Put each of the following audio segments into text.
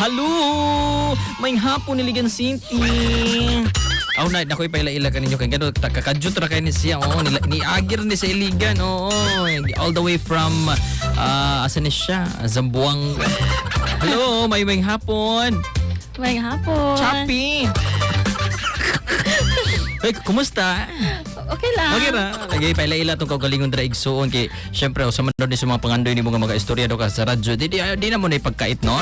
Hello! May hapon ni Ligan City. Aw na nakoy pa ila ka ninyo kay gano kakadjut ra kay ni siya oh ni, ni agir ni sa Iligan oo all the way from uh, asan ni siya Zamboanga Hello may may hapon May hapon. Chappy Hey, kumusta? Okay lang. Okay ra. Lagi pa ila-ila tong kaugalingon dra igsuon kay syempre usa man daw ni sa mga pangandoy ni mga mga istorya do ka sa radyo. Di di, di na mo na ipagkait no.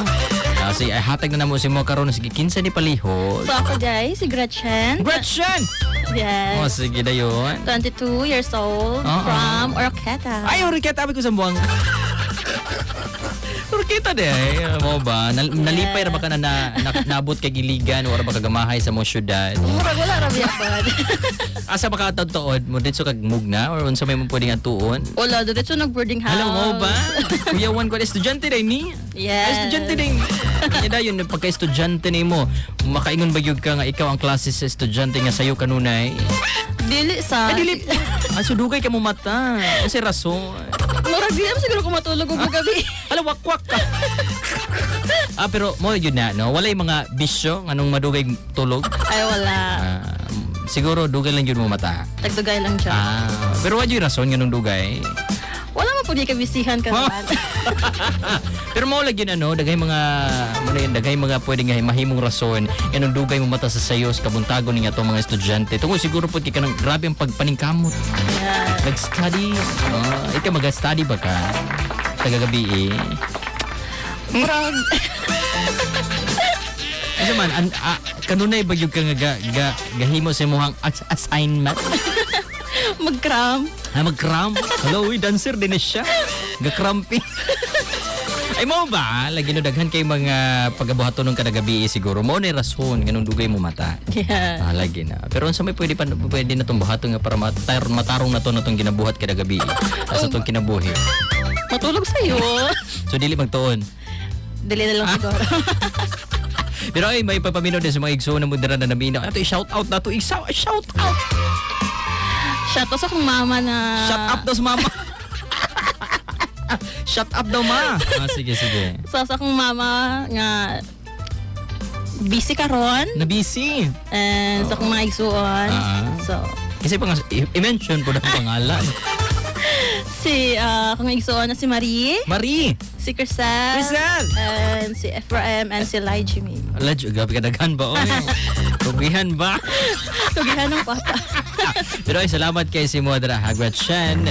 Kasi ay hatag na namo si mo karon sige kinsa ni palihod. So ako guys, si Gretchen. Gretchen. Oh, Yes. sige dayon. 22 years old Oo. from Oroqueta. Ay, Oriketa, abi ko sa buwang. Oriketa de, mo ba? Nal- nalipay ra ba ka na, na, na naabot kay giligan o ra ba kagamahay sa mo syudad? Murag wala ra biya pod. Asa ba ka tuod mo dito kag mugna or unsa may mo pwedeng atuon? Wala, diretso nag boarding house. Alam mo ba? Kuya Juan ko estudyante day ni. Yes. estudyante din. Kanya dayon pagka estudyante nimo, makaingon ba gyud ka nga ikaw ang klase sa estudyante nga sayo kanunay? Dili sa. Ay dili. Ah, sudugay ka mo mata. Kasi rason. Murag di siguro ko matulog ug gabi. Hala, wakwak ka. ah, pero mo yun na, no? Walay mga bisyo anong madugay tulog. Ay wala. Ah, siguro dugay lang yun mo mata. Tagdugay lang siya. Ah, pero wala yung rason nga nung dugay. Wala man pud ka naman. pero mo lagi na no, dagay mga mo na yun, dagay mga pwede nga mahimong rason anong dugay mo mata sa sayos kabuntagon ni tong mga estudyante. Tungo siguro pud kay kanang grabe ang pagpaningkamot. Yes. Nag-study. Ah, ikaw mag-study ba ka? Tagagabi eh. Murag Ano man, an, ah, kanunay ba yung ka nga ga, ga, gahimo sa imuhang as- assignment? mag-cram. Ha, mag-cram? Hello, uy, dancer din na siya. Ga-cramping. Ay mo ba? Lagi no daghan kay mga pagabuhaton ng kadagabi eh, siguro. Mo ni rason ganung dugay mo mata. Yeah. Ah, lagi na. Pero unsa may pwede pa pwede na tong buhaton nga para matar, matarong na to na tong ginabuhat kadagabi. Sa tong kinabuhi. Matulog sa'yo. So dili magtuon. Dili na lang Ah. siguro. Pero ay may papaminaw din sa mga igsoon na mudra na naminaw. Ato i-shout out na to. I-shout out. Shout out sa kong mama na... Shut up daw sa mama. Shut up daw ma. Ah, sige, sige. So sa kong mama nga busy karon Na busy. and sa kong mga igsuon. Ah. So Kasi pang i- i-mention po na ang pangalan. si uh, kong igsuon na si Marie, Marie. si Crisel, Crisel! and si Ephraim and si Lai Jimmy. Alaj, gabi kadaghan ba? Oy. Tugihan ba? Tugihan ng papa. Pero ay salamat kay si Modra Hagwat Shen.